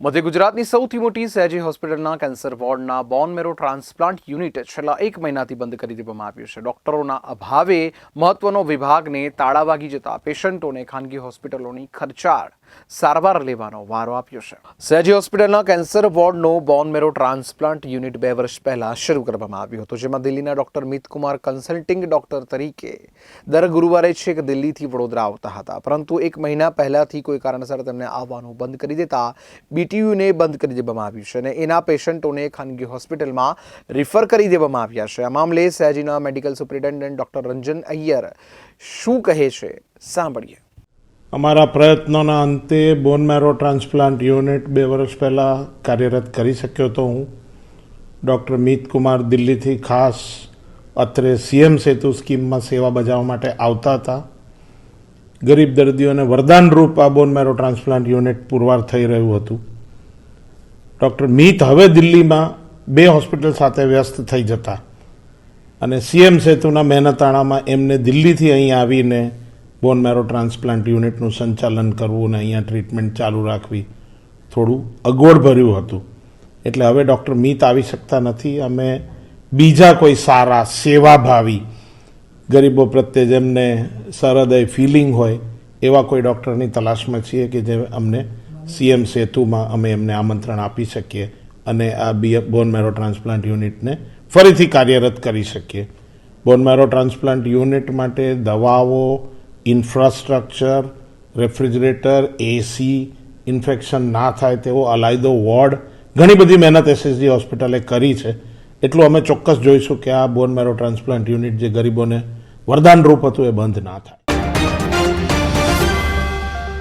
મધ્ય ગુજરાતની સૌથી મોટી સહેજી હોસ્પિટલના કેન્સર વોર્ડના બોન મેરો ટ્રાન્સપ્લાન્ટ યુનિટ છેલ્લા એક મહિનાથી બંધ કરી દેવામાં આવ્યું છે. ડોક્ટરોના અભાવે મહત્વનો વિભાગને તાળા વાગી જતા પેશન્ટોને ખાનગી હોસ્પિટલોની ખર્ચાળ સારવાર લેવાનો વારો આપ્યો છે. સયાજી હોસ્પિટલના કેન્સર વોર્ડનો બોન મેરો ટ્રાન્સપ્લાન્ટ યુનિટ બે વર્ષ પહેલા શરૂ કરવામાં આવ્યું હતું, જેમાં દિલ્હીના ડોક્ટર મિતકુમાર કન્સલ્ટિંગ ડોક્ટર તરીકે દર ગુરુવારે છેક દિલ્હીથી વડોદરા આવતા હતા. પરંતુ એક મહિના પહેલાંથી કોઈ કારણસર તેમને આવવાનું બંધ કરી દેતા બીટીયુને બંધ કરી દેવામાં આવ્યું છે અને એના પેશન્ટોને ખાનગી હોસ્પિટલમાં રિફર કરી દેવામાં આવ્યા છે. આ મામલે સયાજીના medical superintendent doctor Ranjan Iyer શું કહે છે, સાંભળીએ. અમારા પ્રયત્નોના અંતે બોન મેરો ટ્રાન્સપ્લાન્ટ યુનિટ બે વર્ષ પહેલાં કાર્યરત કરી શક્યો હતો હું. ડૉક્ટર મીત કુમાર દિલ્હીથી ખાસ અત્રે સીએમ સેતુ સ્કીમમાં સેવા બજાવવા માટે આવતા હતા. ગરીબ દર્દીઓને વરદાનરૂપ આ બોન મેરો ટ્રાન્સપ્લાન્ટ યુનિટ પુરવાર થઈ રહ્યું હતું. ડૉક્ટર મીત હવે દિલ્હીમાં બે હોસ્પિટલ સાથે વ્યસ્ત થઈ જતા અને સીએમ સેતુના મહેનતાણામાં એમને દિલ્હીથી અહીં આવીને બોન મેરો ટ્રાન્સપ્લાન્ટ યુનિટનું સંચાલન કરવું અને અહીંયા ટ્રીટમેન્ટ ચાલુ રાખવી થોડું અગવડભર્યું હતું. એટલે હવે ડૉક્ટર મિત આવી શકતા નથી. અમે બીજા કોઈ સારા સેવાભાવી ગરીબો પ્રત્યે જેમને સરહદય ફિલિંગ હોય, એવા કોઈ ડૉક્ટરની તલાશમાં છીએ કે જે અમને સીએમ સેતુમાં અમે એમને આમંત્રણ આપી શકીએ અને આ બી બોન મેરો ટ્રાન્સપ્લાન્ટ યુનિટને ફરીથી કાર્યરત કરી શકીએ. બોન મેરો ટ્રાન્સપ્લાન્ટ યુનિટ માટે દવાઓ ઇન્ફ્રાસ્ટ્રક્ચર, રેફ્રિજરેટર એસી ઇન્ફેક્શન ના થાય તેવો અલાયદો વોર્ડ, ઘણી બધી મહેનત એસએસજી હોસ્પિટલે કરી છે. એટલું અમે ચોક્કસ જોઈશું કે આ બોન મેરો ટ્રાન્સપ્લાન્ટ યુનિટ જે ગરીબોને વરદાનરૂપ હતું એ બંધ ના થાય.